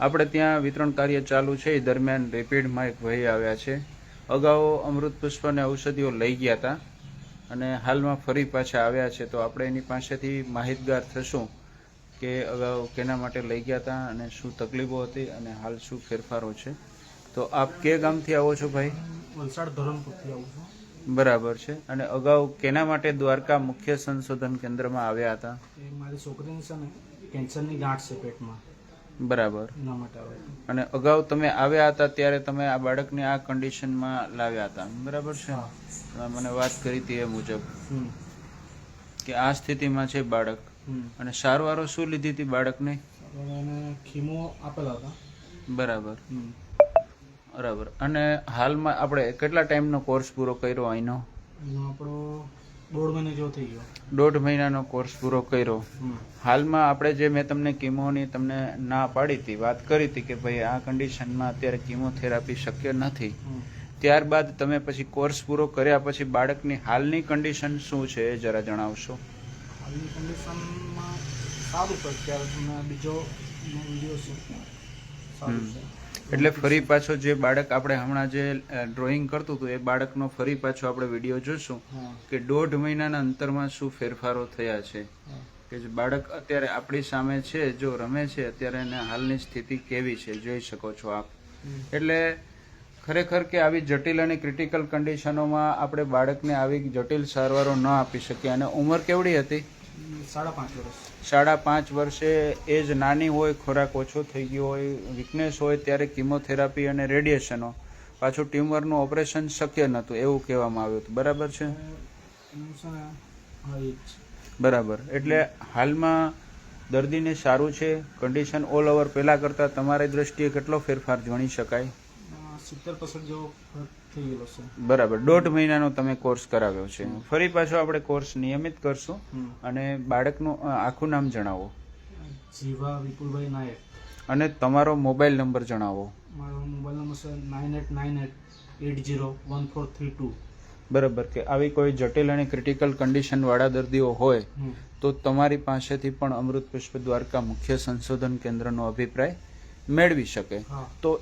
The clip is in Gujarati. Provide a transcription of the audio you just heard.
આપણે ત્યાં વિતરણ કાર્ય ચાલુ છે. એ દરમિયાન રેપિડમાં એક ભાઈ આવ્યા છે. અગાઉ અમૃત પુષ્પ અને ઔષધિઓ લઈ ગયા હતા અને હાલમાં ફરી પાછા આવ્યા છે. તો આપણે એની પાસેથી માહિતગાર થશું કે અગાઉ કેના માટે લઈ ગયા હતા અને શું તકલીફો હતી અને હાલ શું ફેરફારો છે. તો આપ કે ગામથી આવો છો ભાઈ? વલસાડ ધરમપુરથી આવું છું. બરાબર છે. અને અગાઉ કેના માટે દ્વારકા મુખ્ય સંશોધન કેન્દ્રમાં આવ્યા હતા? મારી છોકરીની છે ને કેન્સરની ગાંઠ છે પેટમાં. બરાબર. અને અગાઉ તમે આવ્યા હતા ત્યારે તમે આ બાળકને આ કન્ડિશનમાં લાવ્યા હતા. બરાબર છે? મને વાત કરી હતી એ મુજબ કે આ સ્થિતિમાં છે બાળક. અને સારવારો શું લીધી હતી બાળકને? ખીમો આપેલા હતા. બરાબર. બરાબર. અને હાલમાં આપણે કેટલા ટાઈમનો કોર્સ પૂરો કર્યો અહીંનો? આપણો દોઢ મહિને જેવો થઈ ગયો. દોઢ મહિનાનો કોર્સ પૂરો કર્યો. હાલમાં આપણે જે મેં તમને કીમોની તમને ના પાડી હતી વાત કરી હતી કે ભાઈ આ કન્ડિશનમાં અત્યારે કીમોથેરાપી શક્ય નથી. ત્યારબાદ તમે પછી કોર્સ પૂરો કર્યા પછી બાળકની હાલની કન્ડિશન શું છે એ જરા જણાવશો? હાલની કન્ડિશનમાં સારું છે. અત્યારે તમે બીજો વીડિયો છે સારું છે. એટલે ફરી પાછો જે બાળક આપણે હમણાં જે ડ્રોઈંગ કરતું હતું એ બાળકનો ફરી પાછો આપણે વીડિયો જોશું કે દોઢ મહિનાના અંતરમાં શું ફેરફારો થયા છે. કે જે બાળક અત્યારે આપણી સામે છે જો રમે છે અત્યારે એને હાલની સ્થિતિ કેવી છે જોઈ શકો છો આપ. એટલે ખરેખર કે આવી જટિલ અને ક્રિટિકલ કન્ડિશનોમાં આપણે બાળકને આવી જટિલ સારવારો ન આપી શકીએ. અને ઉંમર કેવડી હતી? સાડા પાંચ વર્ષ. સાડા પાંચ વર્ષે એજ નાની હોય ખોરાક ઓછો થઈ ગયો હોય વીકનેસ હોય ત્યારે કિમોથેરાપી અને રેડિયેશનો પાછું ટ્યુમરનું ઓપરેશન શક્ય નહોતું એવું કહેવામાં આવ્યું હતું. બરાબર છે? બરાબર. એટલે હાલમાં દર્દીને સારું છે કન્ડિશન ઓલ ઓવર પહેલાં કરતાં તમારી દ્રષ્ટિએ કેટલો ફેરફાર ગણી શકાય? સિત્તેર પર્સન્ટ જેવો ફરક થઈ ગયેલો છે. બરાબર. દોઢ મહિનાનો તમે કોર્સ કરાવ્યો છે. ફરી પાછો આપણે કોર્સ નિયમિત કરશું અને બાળકનું આખું નામ જણાવો. જીવા વિપુલભાઈ નાયક. અને તમારો મોબાઈલ નંબર જણાવો. મારો મોબાઈલ નંબર છે nine eight nine eight eight zero one four three two બરાબર કે આવી કોઈ જટિલ અને ક્રિટિકલ કન્ડિશન વાળા દર્દીઓ હોય તો તમારી પાસેથી પણ અમૃત પુષ્પ દ્વારકા મુખ્ય સંશોધન કેન્દ્રનો અભિપ્રાય મેળવી શકે. તો